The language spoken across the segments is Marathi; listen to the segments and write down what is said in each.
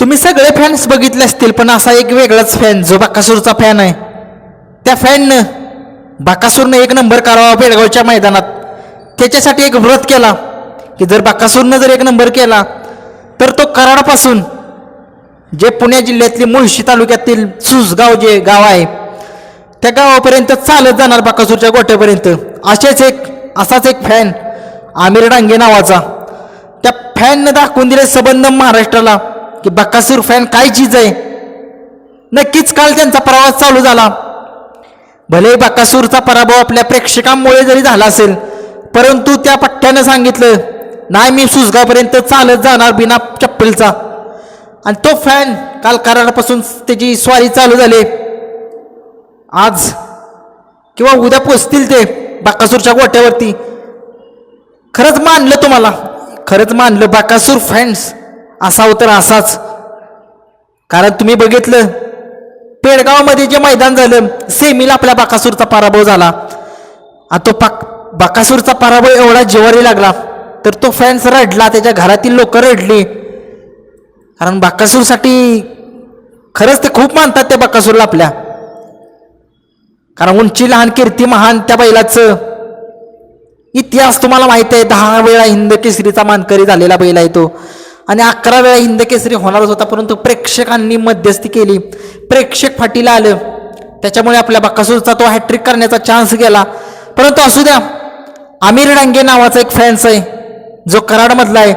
तुम्ही सगळे फॅन्स बघितले असतील पण असा एक वेगळाच फॅन जो बाकासूरचा फॅन आहे. त्या फॅननं बाकासूरनं एक नंबर करावा बेळगावच्या मैदानात. त्याच्यासाठी एक व्रत केला की जर बाकासूरनं जर एक नंबर केला तर तो कराडपासून जे पुणे जिल्ह्यातले मुळशी तालुक्यातील सुसगाव जे गाव आहे त्या गावापर्यंत चालत जाणार बाकासूरच्या गोट्यापर्यंत. असेच एक असाच एक फॅन आमिर डांगे नावाचा. त्या फॅननं दाखवून दिले संबंध महाराष्ट्राला. की बाकासूर फॅन काय चीज आहे? नक्कीच काल त्यांचा प्रवास चालू झाला. भले बाकासूरचा पराभव आपल्या प्रेक्षकांमुळे जरी झाला असेल परंतु त्या पठ्ठ्यानं सांगितलं नाही मी सुसगावपर्यंत चालत जाणार बिना चप्पलचा. आणि तो फॅन काल कराडापासून त्याची स्वारी चालू झाली. आज किंवा उद्या पोचतील ते बाकासूरच्या गोट्यावरती. खरंच मानलं तुम्हाला? खरंच मानलं बाकासूर फॅन्स असावं तर असाच. कारण तुम्ही बघितलं पेडगावमध्ये जे मैदान झालं सेमीला आपल्या बाकासूरचा पराभव झाला. आता तो पाक बाकासूरचा पराभव एवढा जिवारी लागला तर तो फॅन्स रडला त्याच्या घरातील लोक रडली. कारण बाकासूरसाठी खरंच ते खूप मानतात त्या बाकासूरला आपल्या. कारण उंची लहान कीर्ती महान त्या बैलाचं इतिहास तुम्हाला माहिती आहे. दहा वेळा हिंद केसरीचा मानकरी झालेला बैल आहे तो. आणि अकरा वेळा हिंद केसरी होणारच होता परंतु प्रेक्षकांनी मध्यस्थी केली. प्रेक्षक फाटीला आलं. त्याच्यामुळे आपल्या बाकासूरचा तो हॅट्रिक करण्याचा चान्स गेला. परंतु असू द्या आमिर डांगे नावाचा एक फॅन्स आहे जो कराडमधला आहे.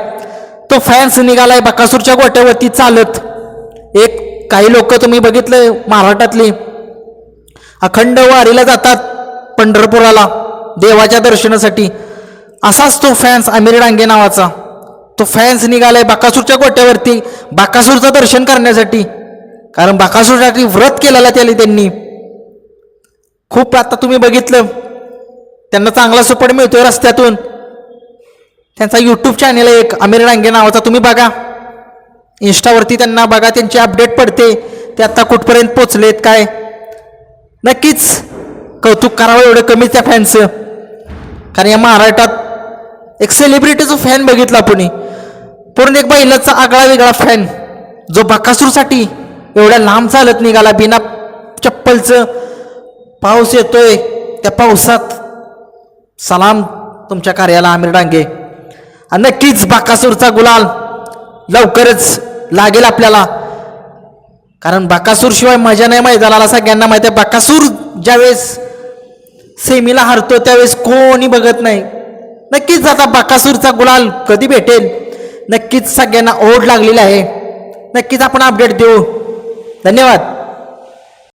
तो फॅन्स निघालाय बक्कासूरच्या गोट्यावरती चालत. एक काही लोक तुम्ही बघितलं महाराष्ट्रातली. अखंड वारीला जातात पंढरपुराला देवाच्या दर्शनासाठी. असाच तो फॅन्स आमिर डांगे नावाचा. तो फॅन्स निघालाय बाकासूरच्या गोट्यावरती. बाकासूरचं दर्शन करण्यासाठी. कारण बाकासूरसाठी व्रत केलेला त्याला त्यांनी. खूप आता तुम्ही बघितलं. त्यांना चांगला सपोर्ट मिळतोय रस्त्यातून. त्यांचा यूट्यूब चॅनल आहे एक आमिर डांगे नावाचा तुम्ही बघा. इन्स्टावरती त्यांना बघा त्यांची अपडेट पडते. ते आता कुठपर्यंत पोचलेत काय? नक्कीच कौतुक करावं एवढं कमीच त्या फॅनचं कारण या महाराष्ट्रात एक सेलिब्रिटीचं फॅन बघितला आपण. पूर्ण एक बैलाचा आगळा वेगळा फॅन जो बकासूरसाठी एवढ्या लांब चालत निघाला बिना चप्पलचं. पाऊस येतोय त्या पावसात सलाम तुमच्या कार्याला आमिर डांगे. आणि नक्कीच बाकासूरचा गुलाल लवकरच लागेल आपल्याला. कारण बाकासूरशिवाय मजा नाही मैदानाला सगळ्यांना माहिती आहे बाकासूर ज्यावेळेस सेमीला हरतो त्यावेळेस कोणी बघत नाही. नक्कीच आता बाकासूरचा गुलाल कधी भेटेल? नक्कीच सगळ्यांना ओढ लागलेली आहे. नक्कीच आपण अपडेट देऊ. धन्यवाद.